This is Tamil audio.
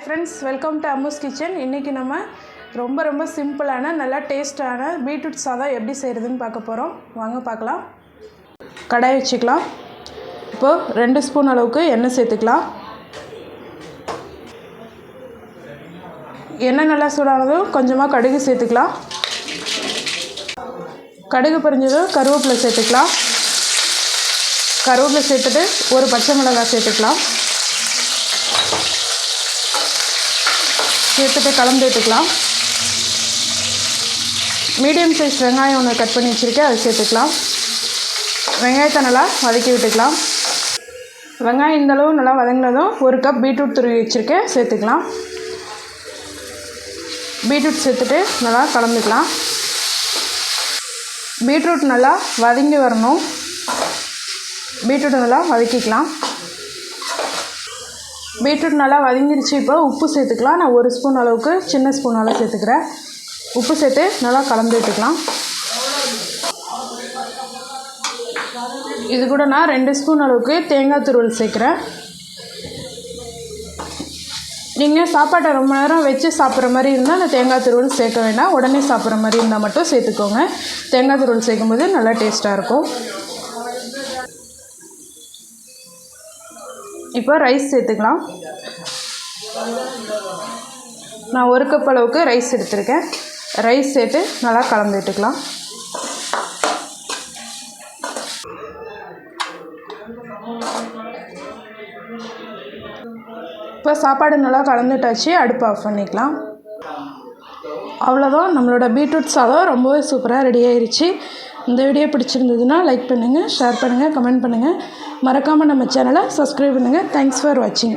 Friends welcome to Ammu's kitchen இன்றைக்கி நம்ம ரொம்ப ரொம்ப சிம்பிளான நல்லா டேஸ்டான பீட்ரூட் சாதம் எப்படி செய்கிறதுன்னு பார்க்க போகிறோம் வாங்க பார்க்கலாம். கடாய் வச்சுக்கலாம். இப்போது ரெண்டு ஸ்பூன் அளவுக்கு எண்ணெய் சேர்த்துக்கலாம். எண்ணெய் நல்லா சூடானதும் கொஞ்சமாக கடுகு சேர்த்துக்கலாம். கடுகு பொரிஞ்சதும் கருவேப்பிலை சேர்த்துக்கலாம். கருவேப்பிலை சேர்த்துட்டு ஒரு பச்சை மிளகாய் சேர்த்துக்கலாம். சேர்த்துட்டு கலந்து விட்டுக்கலாம் மீடியம் சைஸ் வெங்காயம் ஒன்று கட் பண்ணி வச்சுருக்கேன் அதை சேர்த்துக்கலாம். வெங்காயத்தை நல்லா வதக்கி விட்டுக்கலாம். வெங்காயம் இந்தளவு நல்லா வதங்கினதும் ஒரு கப் பீட்ரூட் துருவி வச்சுருக்கேன் சேர்த்துக்கலாம். பீட்ரூட் சேர்த்துட்டு நல்லா கலந்துக்கலாம். பீட்ரூட் நல்லா வதங்கி வரணும். பீட்ரூட் நல்லா வதக்கிக்கலாம். பீட்ரூட் நல்லா வதங்கிருச்சு. இப்போ உப்பு சேர்த்துக்கலாம். நான் ஒரு ஸ்பூன் அளவுக்கு சின்ன ஸ்பூன் அளவு சேர்த்துக்கிறேன். உப்பு சேர்த்து நல்லா கலந்து விட்டுக்கலாம் இது கூட நான் ரெண்டு ஸ்பூன் அளவுக்கு தேங்காய் துருவல் சேர்க்குறேன். நீங்கள் சாப்பாட்டை ரொம்ப நேரம் வச்சு சாப்பிட்ற மாதிரி இருந்தால் அந்த தேங்காய் துருவல் சேர்க்க வேண்டாம். உடனே சாப்பிட்ற மாதிரி இருந்தால் மட்டும் சேர்த்துக்கோங்க. தேங்காய் துருவல் சேர்க்கும்போது நல்லா டேஸ்ட்டாக இருக்கும். இப்போ ரைஸ் சேர்த்துக்கலாம். நான் ஒரு கப் அளவுக்கு ரைஸ் எடுத்திருக்கேன். ரைஸ் சேர்த்து நல்லா கலந்து விட்டுக்கலாம் இப்போ சாப்பாடு நல்லா கலந்துட்டாச்சு. அடுப்பு ஆஃப் பண்ணிக்கலாம். அவ்வளோதான் நம்மளோட பீட்ரூட் சாதம் ரொம்பவே சூப்பராக ரெடி ஆயிடுச்சு இந்த வீடியோ பிடிச்சிருந்ததுன்னா லைக் பண்ணுங்கள் ஷேர் பண்ணுங்கள் கமெண்ட் பண்ணுங்கள் மறக்காமல் நம்ம சேனலை சப்ஸ்கிரைப் பண்ணுங்கள் தேங்க்ஸ் ஃபார் வாட்சிங்